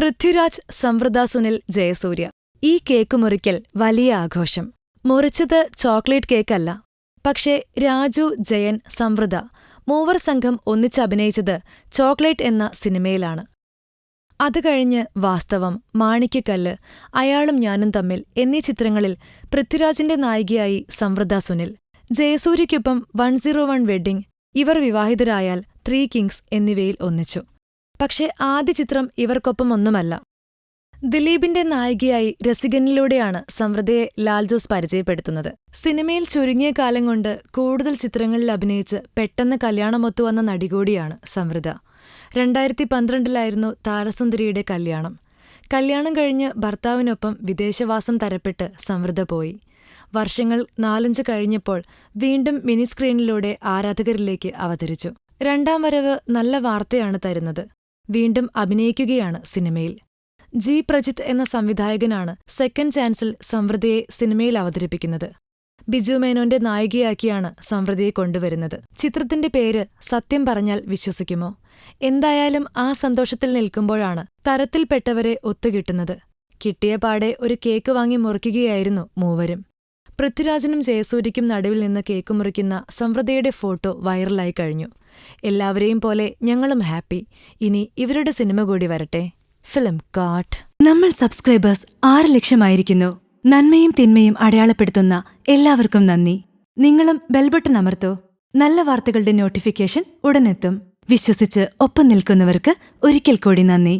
പൃഥ്വിരാജ് സംവൃത സുനിൽ ജയസൂര്യ. ഈ കേക്ക് മുറിക്കൽ വലിയ ആഘോഷം. മുറിച്ചത് ചോക്ലേറ്റ് കേക്കല്ല. പക്ഷേ രാജു ജയൻ സംവൃത മൂവർ സംഘം ഒന്നിച്ചഭിനയിച്ചത് ചോക്ലേറ്റ് എന്ന സിനിമയിലാണ്. അത് കഴിഞ്ഞ് വാസ്തവം മാണിക്യക്കല്ല് അയാളും ഞാനും തമ്മിൽ എന്നീ ചിത്രങ്ങളിൽ പൃഥ്വിരാജിന്റെ നായികയായി സംവൃത സുനിൽ ജയസൂര്യയ്ക്കൊപ്പം വൺ സീറോ വൺ വെഡ്ഡിംഗ് ഇവർ വിവാഹിതരായാൽ ത്രീ കിങ്സ് എന്നിവയിൽ ഒന്നിച്ചു. പക്ഷേ ആദ്യ ചിത്രം ഇവർക്കൊപ്പം ഒന്നുമല്ല. ദിലീപിന്റെ നായികയായി രസികനിലൂടെയാണ് സംവൃതയെ ലാൽ ജോസ് പരിചയപ്പെടുത്തുന്നത്. സിനിമയിൽ ചുരുങ്ങിയ കാലം കൊണ്ട് കൂടുതൽ ചിത്രങ്ങളിൽ അഭിനയിച്ച് പെട്ടെന്ന് കല്യാണമൊത്തു വന്ന കൂടിയാണ് സംവൃത രണ്ടായിരത്തി പന്ത്രണ്ടിലായിരുന്നു താരസുന്ദരിയുടെ കല്യാണം. കല്യാണം കഴിഞ്ഞ് ഭർത്താവിനൊപ്പം വിദേശവാസം തരപ്പെട്ട് സംവൃത പോയി. വർഷങ്ങൾ നാലഞ്ച് കഴിഞ്ഞപ്പോൾ വീണ്ടും മിനിസ്ക്രീനിലൂടെ ആരാധകരിലേക്ക് അവതരിച്ചു. രണ്ടാം വരവ് നല്ല വാർത്തയാണ് തരുന്നത്. വീണ്ടും അഭിനയിക്കുകയാണ് സിനിമയിൽ. ജി. പ്രജിത് എന്ന സംവിധായകനാണ് സെക്കൻഡ് ചാൻസിൽ സംവൃതയെ സിനിമയിൽ അവതരിപ്പിക്കുന്നത്. ബിജു മേനോന്റെ നായികയാക്കിയാണ് സംവൃതയെ കൊണ്ടുവരുന്നത്. ചിത്രത്തിന്റെ പേര് സത്യം പറഞ്ഞാൽ വിശ്വസിക്കുമോ? എന്തായാലും ആ സന്തോഷത്തിൽ നിൽക്കുമ്പോഴാണ് തരത്തിൽപ്പെട്ടവരെ ഒത്തുകിട്ടുന്നത്. കിട്ടിയ പാടെ ഒരു കേക്ക് വാങ്ങി മുറിക്കുകയായിരുന്നു മൂവരും. പൃഥ്വിരാജനും ജയസൂര്യയ്ക്കും നടുവിൽ നിന്ന് കേക്ക് മുറിക്കുന്ന സംവൃതയുടെ ഫോട്ടോ വൈറലായി കഴിഞ്ഞു. എല്ലാവരെയും പോലെ ഞങ്ങളും ഹാപ്പി. ഇനി ഇവരുടെ സിനിമ കൂടി വരട്ടെ. ഫിലിം കാട്ട് നമ്മൾ സബ്സ്ക്രൈബേഴ്സ് ആറ് ലക്ഷമായിരിക്കുന്നു. നന്മയും തിന്മയും അടയാളപ്പെടുത്തുന്ന എല്ലാവർക്കും നന്ദി. നിങ്ങളും ബെൽബട്ടൺ അമർത്തോ. നല്ല വാർത്തകളുടെ നോട്ടിഫിക്കേഷൻ ഉടനെത്തും. വിശ്വസിച്ച് ഒപ്പം നിൽക്കുന്നവർക്ക് ഒരിക്കൽ കൂടി നന്ദി.